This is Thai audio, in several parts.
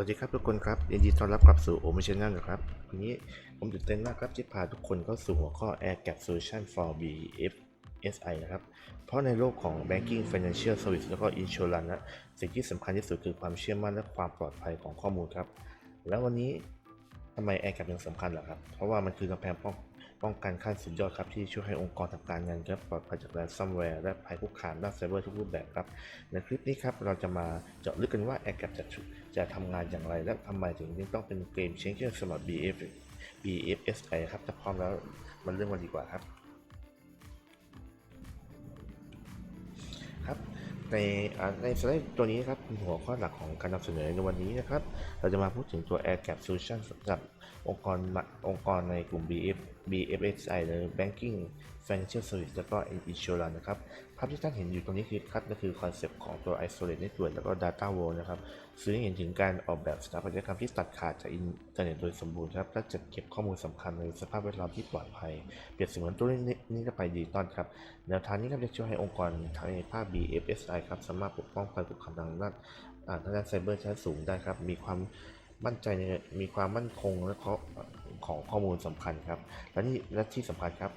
วัสดีครับทุกคนครับยินดีต้อนรับกลับสู่โอมช n น l นะครับวันนี้ผมตื่นเต้นมากครับที่พาทุกคนเข้าสู่หัวข้อ Air Gap Solution for BFSI นะครับ เพราะในโลกของ Banking Financial Service แล้วก็ Insurance นะสิ่งที่สำคัญที่สุดคือความเชื่อมั่นและความปลอดภัยของข้อมูลครับ แล้ววันนี้ทำไม Air Gap ยังสำคัญล่ะครับ เพราะว่ามันคือกำแพงป้องป้องกันขั้นสุดยอดครับ ที่ช่วยให้องค์กรทำการเงินครับปลอดภัยจากแรนซัมแวร์และภัยคุกคามด้านไซเบอร์ทุกรูปแบบครับ ในคลิปนี้ครับเราจะมาเจาะลึกกันว่า a i r g a p จะ จะทำงานอย่างไร และทำไมถึงต้องเป็นเกมเชนเจอร์สำหรับ BF BFSI ครับถ้าพร้อมแล้วมันเรื่องกันดีกว่าครับ ครับในในสไลด์ตัวนี้ครับหัวข้อหลักของการนำเสนอในวันนี้นะครับ เราจะมาพูดถึงตัว Air Gap Solution สำหรับองค์กรองค์กรในกลุ่ม BF BFSI หรือ Banking Financial Service แล้วก็ Insurance นะครับ ภาพที่ท่านเห็นอยู่ตรงนี้คือครับก็คือคอนเซปต์ของตัว Isolate Network แล้วก็ Data Wall นะครับซึ่งเห็นถึงการออกแบบสถาปัตยกรรมที่ตัดขาดจากอินเทอร์เน็ตโดยสมบูรณ์ครับและจัดเก็บข้อมูลสำคัญในสภาพแวดล้อมที่ปลอดภัย เปรียบเสมือนตัวนี้จะไปดิจิตอลครับ แนวทางนี้ครับจะช่วยให้องค์กรทางในภาค BFSI ครับสามารถปกป้องภัยคุกคามทางด้านทางด้านไซเบอร์ชั้นสูงได้ครับ มีความมั่นใจในมีความมั่นคงและข้อของข้อมูลสำคัญครับ และนี่และที่สำคัญครับ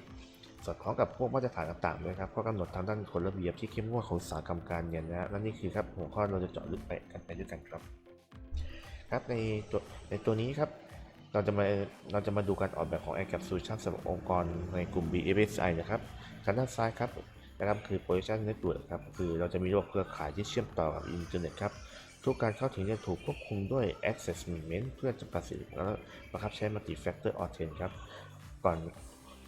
สอดคล้องกับพวกมาตรฐานต่างๆด้วยครับข้อกำหนดทางด้านกฎระเบียบที่เข้มงวดของอุตสาหกรรมการเงินนะฮะและนี่คือครับหัวข้อเราจะเจาะลึกไปกันไปด้วยกันครับ ครับในตัวในตัวนี้ครับเราจะมาเราจะมาดูการออกแบบของ Air Gap Solution สำหรับองค์กรในกลุ่ม BFSI นะครับทางด้านซ้ายครับนะครับคือ Position Network ครับคือเราจะมีระบบเครือข่ายที่เชื่อมต่อกับอินเทอร์เน็ตครับทุกการเข้าถึงจะถูกควบคุมด้วย Access Management เพื่อจำกัดสิทธิ์และบังคับใช้ Multi Factor authentication ครับก่อน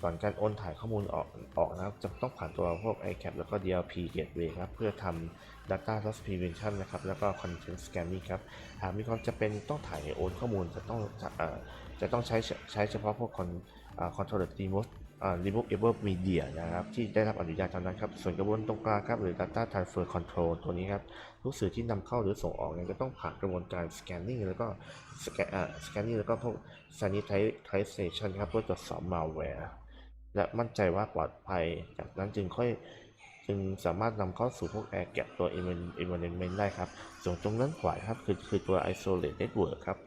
ก่อนการโอนถ่ายข้อมูลออกออกนะครับจะต้องผ่านตัวพวก iCap แล้วก็ DLP Gateway ครับเพื่อทำ Data Loss Prevention นะครับแล้วก็ Content Scanning ครับหากมีความจำเป็นต้องถ่ายโอนข้อมูลจะต้องจะต้องใช้ใช้เฉพาะพวก Controller Remote อ่า Removable Media นะครับที่ได้รับอนุญาตเท่านั้นครับส่วนกระบวนตรงกลางครับหรือ Data Transfer Control ตัวนี้ครับทุกสื่อที่นำเข้าหรือส่งออกเนี่ยก็ต้องผ่านกระบวนการ Scanning แล้วก็สแกนอ่า Scanning แล้วก็พวก Sanitization ครับเพื่อตรวจสอบ malware และมั่นใจว่าปลอดภัย จากนั้นจึงค่อยจึงสามารถนำเข้าสู่พวก Air Gap ตัว Environment ได้ครับ ส่วนตรงนั้นขวาครับคือคือตัว Isolate Network ครับ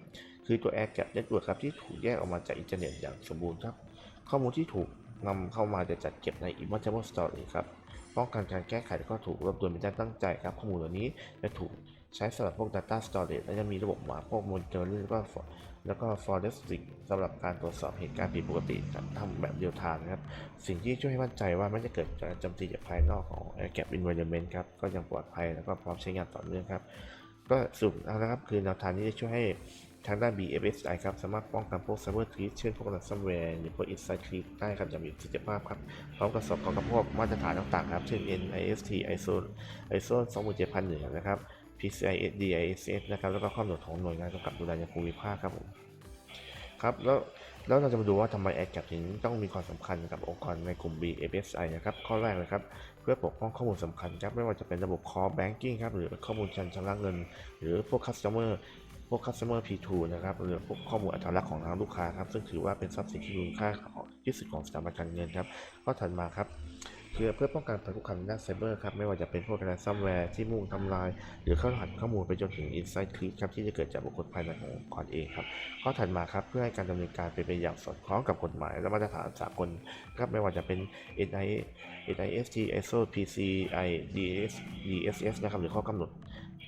คือตัว Air Gap Network ครับที่ถูกแยกออกมาจากอินเทอร์เน็ตอย่างสมบูรณ์ครับ ข้อมูลที่ถูกนำเข้ามาจะจัดเก็บใน Immutable Storage ครับ ป้องกันการแก้ไขและก็ถูกรวบรวมเป็นการตั้งใจครับ ข้อมูลเหล่านี้จะถูก ใช้สำหรับพวก Data Storage และจะมีระบบหมาพวก Monitoring แล้วก็ for- แล้วก็ Forensic สำหรับการตรวจสอบเหตุการณ์ผิดปกติทำแบบเดียวทานนะครับ สิ่งที่ช่วยให้มั่นใจว่าไม่จะเกิดการโจมตีจากภายนอกของ Air Gap Environment ครับ ก็ยังปลอดภัยแล้วก็พร้อมใช้งานต่อเนื่องครับ ก็สรุปนะครับ คือแนวทางนี้จะช่วยให้ทางด้าน BFSI ครับ สามารถป้องกันพวก Cyber Threat เช่นพวก Ransomware หรือพวก Inside Threat ได้ครับอย่างมีประสิทธิภาพครับ พร้อมกับสอบกับพวกมาตรฐานต่างๆครับ เช่น NIST ISO ISO 27001 นะครับ PCIS DISS นะครับแล้วก็ข้อกำหนดของหน่วยงานกำกับดูแลในภูมิภาคครับผมครับแล้วแล้วเราจะมาดูว่าทำไม Air Gap ถึงต้องมีความสำคัญกับองค์กรในกลุ่ม BFSI นะครับข้อแรกเลยครับเพื่อปกป้องข้อมูลสำคัญครับไม่ว่าจะเป็นระบบ Core Banking ครับหรือข้อมูลการชำระเงิน หรือพวก Customer พวก Customer P2 นะครับหรือพวกข้อมูลอัตลักษณ์ของทางลูกค้าครับซึ่งถือว่าเป็นทรัพย์สินที่มีคุณค่าที่สุดของสถาบันการเงินครับข้อถัดมาครับ เพื่อเพื่อป้องกันภัยคุกคามด้านไซเบอร์ครับไม่ว่าจะเป็นพวกแรนซัมแวร์ที่มุ่งทำลาย หรือเข้ารหัสข้อมูลไปจนถึงอินไซต์คลิปครับที่จะเกิดจากบุคคลภายในขององค์กรเองครับข้อถัดมาครับเพื่อให้การดำเนินการเป็นไปอย่างสอดคล้องกับกฎหมาย และมาตรฐานสากลครับไม่ว่าจะเป็น NIST ISO PCI DSS นะครับหรือข้อกำหนด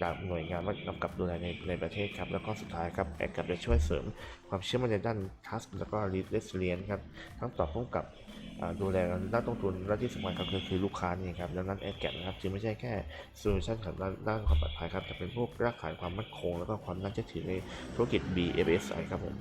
จากหน่วยงานกำกับดูแลในในประเทศครับ แล้วก็สุดท้ายครับแอ g กับจะช่วยเสริมความเชื่อมั่นในด้านทัสแล้วก็รีเลสเลียนครับทั้งต่อพุ่งกับดูแลด้านต้นทุนและที่สำคัญก็คือคือลูกค้านี่ครับดังนั้นแอ g แกนะครับจึงไม่ใช่แค่โซลูชันของด้านด้านความปลอดภัยครับแต่เป็นพวกรากฐานความมั่นคง แล้วก็ความน่าเชื่อถือในธุรกิจ BFSI ครับผม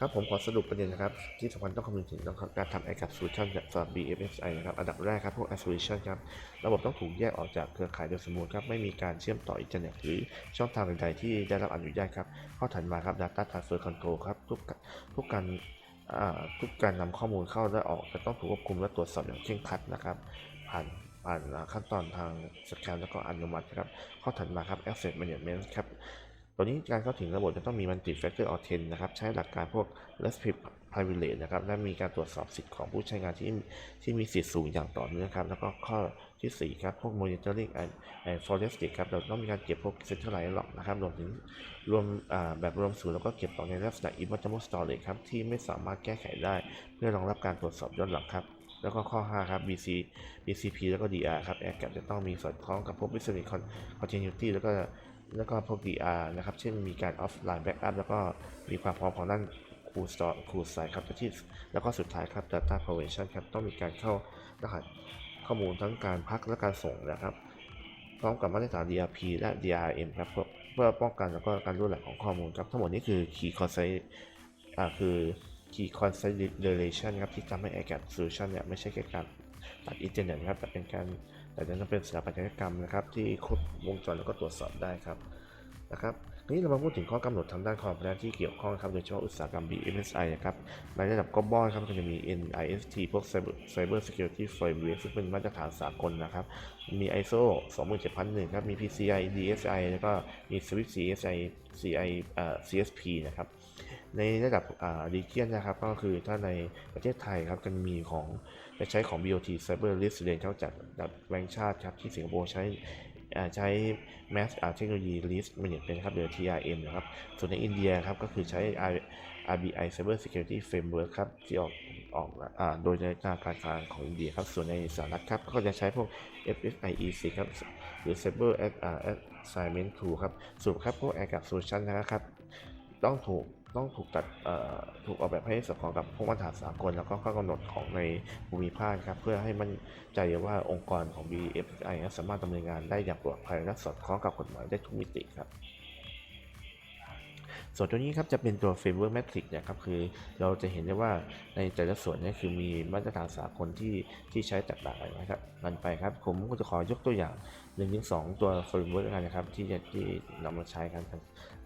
ครับผมขอสรุปประเด็นนะครับ ที่สำคัญต้องคำนึงถึงนะครับการทำ i c a p Solution สำหรับ BFSI นะครับอันดับแรกครับพวก Isolation ครับระบบต้องถูกแยกออกจากเครือข่ายโดยสมบูรณ์ครับไม่มีการเชื่อมต่ออินเทอร์เน็ตหรือช่องทางใดๆที่ได้รับอนุญาตครับข้อถัดมาครับ Data Transfer Control ครับทุกทุกการทุกการนำข้อมูลเข้าและออกจะต้องถูกควบคุมและตรวจสอบอย่างเคร่งครัดนะครับผ่านผ่านขั้นตอนทางสแกนแล้วก็อนุมัติครับข้อถัดมาครับ Asset Management ครับ ตัวนี้การเข้าถึงระบบจะต้องมี multi factor authent นะครับ ใช้หลักการพวก less privilege นะครับ และมีการตรวจสอบสิทธิ์ของผู้ใช้งานที่ที่มีสิทธิ์สูงอย่างต่อเนื่องครับ แล้วก็ข้อที่ 4 ครับ พวก monitoring and and forensic ครับ เราต้องมีการเก็บพวก centralized log นะครับ รวมถึงรวมแบบรวมศูนย์แล้วก็เก็บต่อในลักษณะ immutable storage ครับ ที่ไม่สามารถแก้ไขได้ เพื่อรองรับการตรวจสอบย้อนหลังครับแล้วก็ข้อ 5 ครับ BC BCP แล้วก็ DR ครับ Air Gap จะต้องมีสอดคล้องกับพวก business continuity แล้วก็ แล้วก็พวก DR นะครับ เช่นมีการ offline backup แล้วก็มีความพร้อมของด้าน cool store cool site ครับที่แล้วก็สุดท้ายครับ data prevention ครับ ต้องมีการเข้ารหัสข้อมูลทั้งการพักและการส่งนะครับ พร้อมกับมาตรฐาน DRP และ DRM ครับเพื่อเพื่อป้องกันแล้วก็การรั่วไหลของข้อมูลครับ ทั้งหมดนี้คือ key concept อ่าคือ key consideration ครับ ที่ทำให้ Air Gap Solution เนี่ยไม่ใช่แค่การตัดอินเทอร์เน็ตครับแต่เป็นการ แต่จะเป็นสถาปัตยกรรมนะครับ ที่ครบวงจรแล้วก็ตรวจสอบได้ครับนะครับทีนี้เรามาพูดถึงข้อกำหนดทางด้านความพยายที่เกี่ยวข้องครับโดยเฉพาะอุตสาหกรรม BMSI นะครับในระดับ global ครับก็จะมี NIST พวก Cyber Security Framework ซึ่งเป็นมาตรฐานสากลนะครับ มี ISO 27001 ครับ มี PCI DSI แล้วก็มี Swiss CSI CI เอ่อ CSP นะครับ ในระดับอ่า region นะครับ ก็คือถ้าในประเทศไทยครับจะมีของจะใช้ของ BOT Cyber Resilience เข้าจากระดับแบงก์ชาติครับที่สิงคโปร์ใช้ใช้ Mass เทคโนโลยี Risk Management ครับหรือ TRM นะครับ ส่วนในอินเดียครับก็คือใช้ RBI Cyber Security Framework ครับที่ออกออกอ่าโดยในการการกลางของอินเดียครับ ส่วนในสหรัฐครับก็จะใช้พวก FSIEC ครับหรือ Cyber Assignment Tool ครับสรุปครับพวก Air Gap Solution นะครับ ต้องถูก ต้องถูกตัดถูกออกแบบให้สอดคล้องกับพวกมาตรฐานสากลแล้วก็ข้อกำหนดของในภูมิภาคครับเพื่อให้มั่นใจว่าองค์กรของ BFI สามารถดำเนินงานได้อย่างปลอดภัยและสอดคล้องกับกฎหมายได้ทุกมิติครับ ส่วนตัวนี้ครับจะเป็นตัว framework metric เนะครับคือเราจะเห็นได้ว่าในแต่ละส่วนเนี่ยคือมีมาตรฐานสากลที่ที่ใช้แตกต่างกันนะครับกันไปครับผมก็จะขอยกตัวอย่าง1นถึงสตัว framework แล้วกันนะครับที่จะที่นำมาใช้กัน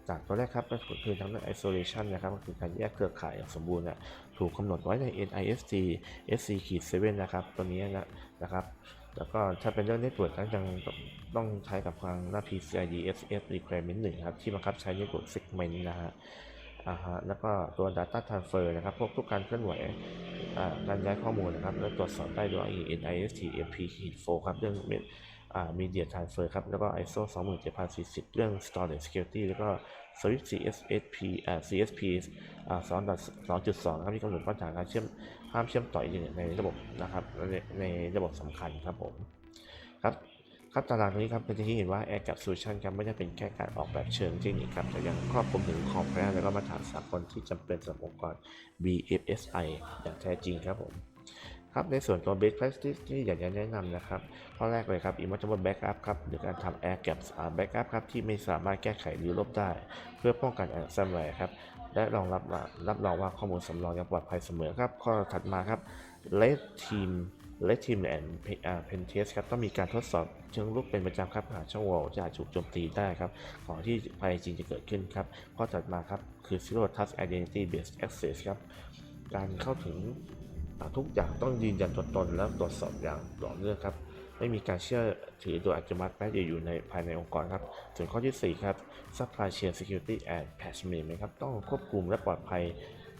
จากตัวแรกครับก็คือทางด้าน isolation นะครับก็คือการแยกเครือข่ายอย่างสมบูรณ์นะถูกกำหนดไว้ใน NIST SC-7 นะครับตัวนี้นะนะครับ แล้วก็ถ้าเป็นเรื่อง network ก็ยังต้องใช้กับทางหน้า PCI DSS requirement 1ครับ ที่บังคับใช้ network segment นะฮะอ่าฮะแล้วก็ตัว data transfer นะครับ พวกทุกการเคลื่อนไหวอ่าการย้ายข้อมูลนะครับ แล้วตรวจสอบได้โดย NIST MP4 ครับ เรื่องอ่า media transfer ครับ แล้วก็ ISO 27040 เรื่อง storage security แล้วก็ Swift CSSP อ่า CSP อ่า2.2นะครับที่กำหนดมาตรฐานการเชื่อม ห้ามเชื่อมต่ออินเทอร์เน็ตในระบบนะครับในในระบบสำคัญครับผมครับครับตารางนี้ครับเป็นที่เห็นว่า Air Gap Solution ครับไม่ได้เป็นแค่การออกแบบเชิงเทคนิคครับแต่ยังครอบคลุมถึง compliance และก็มาตรฐานสากลที่จำเป็นสำหรับองค์กร BFSI อย่างแท้จริงครับผมครับในส่วนตัว best practice ที่อยากจะแนะนำนะครับข้อแรกเลยครับ immutable backup ครับหรือการทำ air gap backup ครับที่ไม่สามารถแก้ไขหรือลบได้ เพื่อป้องกัน ransomware ครับ และรองรับรับรองว่าข้อมูลสำรองยังปลอดภัยเสมอครับ ข้อถัดมาครับ red team red team and pen test ครับต้องมีการทดสอบเชิงรุกเป็นประจำครับหากช่องโหว่จะอาจถูกโจมตีได้ครับก่อนที่ภัยจริงจะเกิดขึ้นครับ ข้อถัดมาครับ คือ zero trust identity based access ครับการเข้าถึงทุกอย่างต้องยืนยันตัวตนและตรวจสอบอย่างต่อเนื่องครับ ไม่มีการเชื่อถือโดยอัตโนมัติแม้จะอยู่ในภายในองค์กรครับ ส่วนข้อที่ 4 ครับ supply chain security and patch management ครับ ต้องควบคุมและปลอดภัย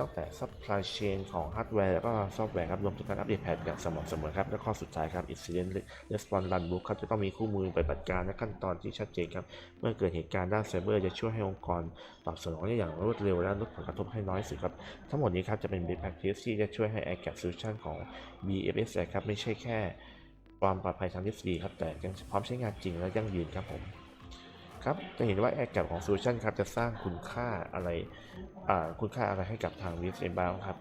ตั้งแต่ supply chain ของฮาร์ดแวร์แล้วก็ซอฟต์แวร์ครับ รวมถึงการอัปเดตแพทอย่างสม่ำเสมอครับ และข้อสุดท้ายครับ incident response runbook ครับ จะต้องมีคู่มือปฏิบัติการและขั้นตอนที่ชัดเจนครับ เมื่อเกิดเหตุการณ์ด้านไซเบอร์จะช่วยให้องค์กรตอบสนองได้อย่างรวดเร็วและลดผลกระทบให้น้อยที่สุดครับ ทั้งหมดนี้ครับจะเป็น best practice ที่จะช่วยให้ Air Gap Solution ของ BFS ครับไม่ใช่แค่ ความปลอดภัยทางทฤษฎีครับ แต่ยังพร้อมใช้งานจริงและยั่งยืนครับผม ครับ จะเห็นว่า Air Gap ของโซลูชันครับจะสร้างคุณค่าอะไรคุณค่าอะไรให้กับทาง r i s k b o u n d ครับ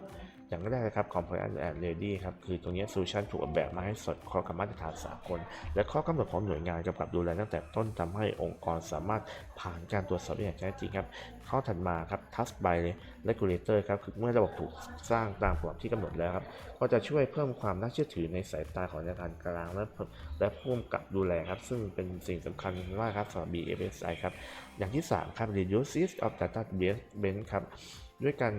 อย่างแรกเลยครับ compliance and ready ครับ คือตรงนี้ solution ถูกออกแบบมาให้สอดคล้องกับมาตรฐานสากล และข้อกำหนดของหน่วยงานกำกับดูแลตั้งแต่ต้นทำให้องค์กรสามารถผ่านการตรวจสอบได้อย่างแท้จริงครับ ข้อถัดมาครับ trust by regulator ครับ คือเมื่อระบบถูกสร้างตามกรอบที่กำหนดแล้วครับ ก็จะช่วยเพิ่มความน่าเชื่อถือในสายตาของธนาคารกลางและและผู้กำกับดูแลครับ ซึ่งเป็นสิ่งสำคัญมากครับสำหรับ BFSI ครับ อย่างที่ 3 ครับ reduce of data base ครับ ด้วยการ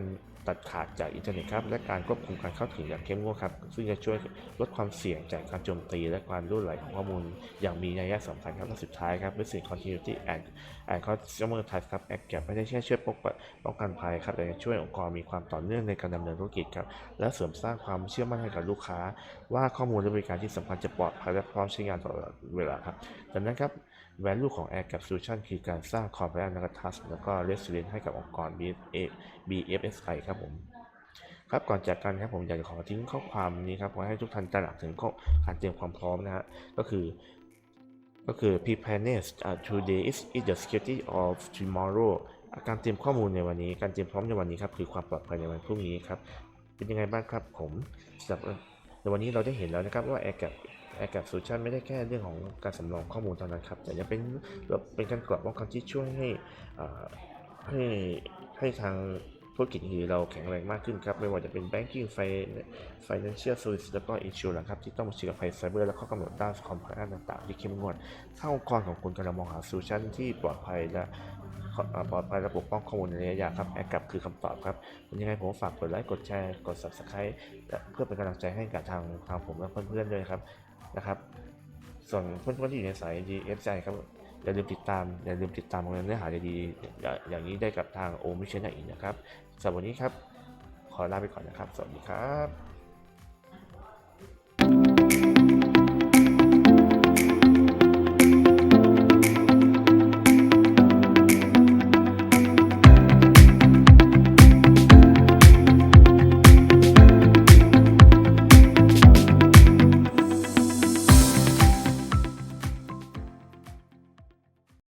ตัดขาดจากอินเทอร์เน็ตครับและการควบคุมการเข้าถึงอย่างเข้มงวดครับซึ่งจะช่วยลดความเสี่ยงจากการโจมตี และการรั่วไหลของข้อมูล อย่างมีนัยสำคัญครับและสุดท้ายครับ Business Continuity and and Customer Trust ครับ a c t ไม่ได้แค่ช่วยปกปักป้องกันภัยครับแต่ยังช่วยองค์กรมีความต่อเนื่องในการดำเนินธุรกิจครับและเสริมสร้างความเชื่อมั่นให้กับลูกค้า ว่าข้อมูลและบริการที่สำคัญจะปลอดภัยและพร้อมใช้งานตลอดเวลาครับดังนั้นครับ value ของ Air Gap Solution คือการสร้าง compliance และ trust แล้วก็ resilience ให้กับองค์กร BFA BFSI ครับผม ครับก่อนจากกันครับผมอยากจะขอทิ้งข้อความนี้ครับขอให้ทุกท่านตระหนักถึงข้อการเตรียมความพร้อมนะฮะก็คือก็คือ preparedness today is, the security of tomorrow การเตรียมข้อมูลในวันนี้ การเตรียมพร้อมในวันนี้ครับคือความปลอดภัยในวันพรุ่งนี้ครับ เป็นยังไงบ้างครับผมสำหรับในวันนี้เราได้เห็นแล้วนะครับว่า Air Gap Air Gap Solution ไม่ได้แค่เรื่องของการสำรองข้อมูลเท่านั้นครับ แต่ยังเป็นเป็นการกรอบป้องกันที่ช่วยให้ให้ให้ทางธุรกิจอื่เราแข็งแรงมากขึ้นครับ ไม่ว่าจะเป็น banking financial service แล้วก็ insurance ครับ ที่ต้องมาเชื่อภัยไซเบอร์และข้อกำหนดด้าน compliance ต่างๆ ที่เข้มงวด ถ้าองค์กรของคุณกำลังมองหา solution ที่ปลอดภัยและปลอดภัยและปกป้องข้อมูลในระยะยาวครับแอคกับคือคำตอบครับยังไงผมฝากกดไลค์กดแชร์กด subscribe เพื่อเป็นกำลังใจให้กับทางทางผมและเพื่อนๆด้วยครับ นะครับ ส่วนเพื่อนๆที่อยู่ในสาย DFC ครับอย่าลืมติดตามอย่าลืมติดตามเนื้อหาดีๆอย่าอย่างนี้ได้กับทางโอมิเชนอีกนะครับสำหรับวันนี้ครับ ขอลาไปก่อนนะครับ สวัสดีครับ